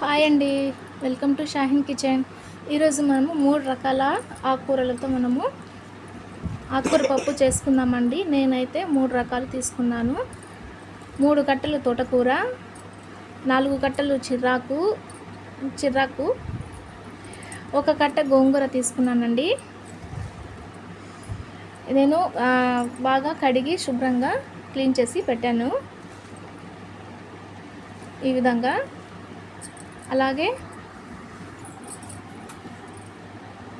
Hi అండి. Welcome to Shahin kitchen. ఈరోజు మనము మూడు రకాల ఆకుకూరలతో మనము ఆకుకూర పప్పు చేసుకుందామండి. నేనైతే మూడు రకాలు తీసుకున్నాను. మూడు కట్టలు తోటకూర నాలుగు కట్టలు చిర్రాకు చిర్రాకు ఒక కట్ట గోంగూర తీసుకున్నానండి. నేను బాగా కడిగి శుభ్రంగా క్లీన్ చేసి పెట్టాను. ఈ విధంగా అలాగే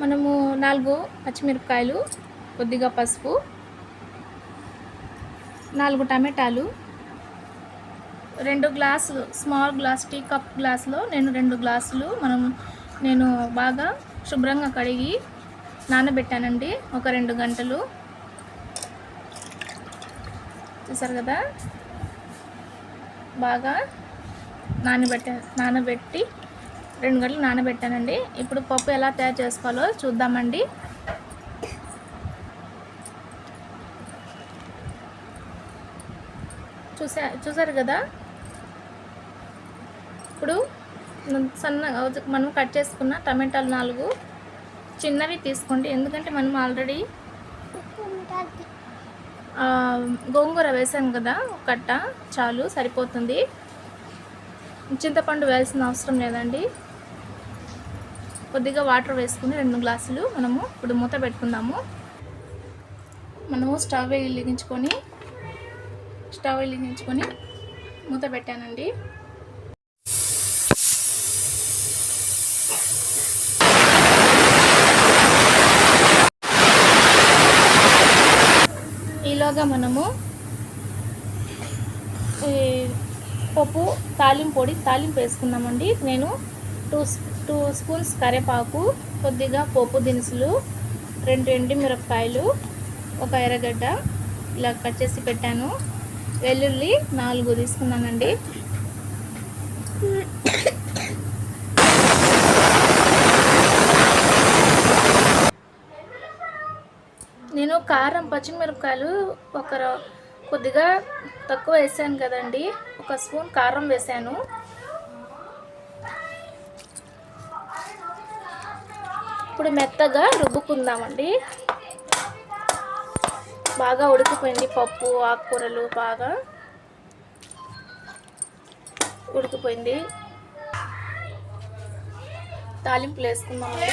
మనము నాలుగు పచ్చిమిరపకాయలు కొద్దిగా పసుపు నాలుగు టమాటాలు రెండు గ్లాసులు స్మాల్ గ్లాస్ టీ కప్ గ్లాసులో నేను రెండు గ్లాసులు మనం నేను బాగా శుభ్రంగా కడిగి నానబెట్టానండి. ఒక రెండు గంటలు. చూసారు కదా? బాగా నానబెట్టా నానబెట్టి రెండు గంటలు నానబెట్టానండి. ఇప్పుడు పప్పు ఎలా తయారు చేసుకోవాలో చూద్దామండి. చూసా చూసారు కదా? ఇప్పుడు సన్న మనం కట్ చేసుకున్న టమాటాలు నాలుగు చిన్నవి తీసుకోండి. ఎందుకంటే మనం ఆల్రెడీ గోంగూర వేసాం కదా ఒక కట్ట చాలు సరిపోతుంది. చింతపండు వేయాల్సిన అవసరం లేదండి. కొద్దిగా వాటర్ వేసుకుని రెండు గ్లాసులు మనము ఇప్పుడు మూత పెట్టుకుందాము. మనము స్టవ్ వెలిగించుకొని స్టవ్ వెలిగించుకొని మూత పెట్టానండి. ఈలోగా మనము పప్పు తాలింపు పొడి తాలింపు వేసుకున్నామండి నేను టూ టూ స్పూన్స్ కరివేపాకు కొద్దిగా పోపు దినుసులు రెండు ఎండి మిరపకాయలు ఒక ఎర్రగడ్డ ఇలా కట్ చేసి పెట్టాను. వెల్లుల్లి నాలుగు తీసుకున్నానండి. నేను కారం పచ్చిమిరపకాయలు ఒక కొద్దిగా తక్కువ వేసాను కదండి. ఒక స్పూన్ కారం వేసాను. ఇప్పుడు మెత్తగా రుబ్బుకుందామండి. బాగా ఉడికిపోయింది పప్పు ఆకుకూరలు బాగా ఉడికిపోయింది. తాలింపులు వేసుకుందామండి.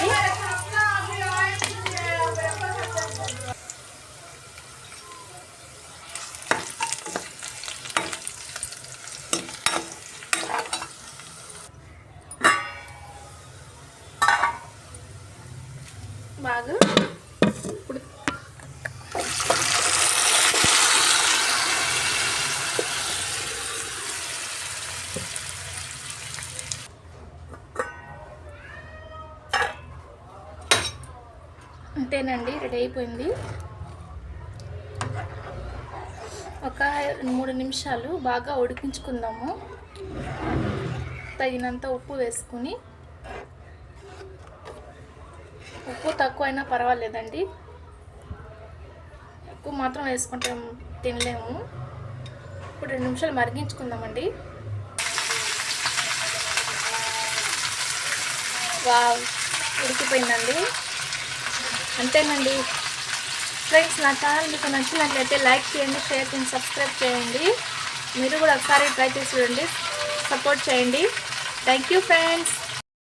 బాగా ఇప్పుడు అంతేనండి రెడీ అయిపోయింది. ఒక మూడు నిమిషాలు బాగా ఉడికించుకుందాము. తగినంత ఉప్పు వేసుకుని ఉప్పు తక్కువ అయినా పర్వాలేదండి. ఎక్కువ మాత్రం వేసుకుంటే తినలేము. ఇప్పుడు రెండు నిమిషాలు మరిగించుకుందామండి. వావ్ ఉడికిపోయిందండి. అంతేనండి. ఫ్రెండ్స్ నా ఛానల్ మీకు నచ్చినట్లయితే లైక్ చేయండి షేర్ చేయండి సబ్స్క్రైబ్ చేయండి. మీరు కూడా ఒకసారి ట్రై చేసి చూడండి. సపోర్ట్ చేయండి. Thank you friends.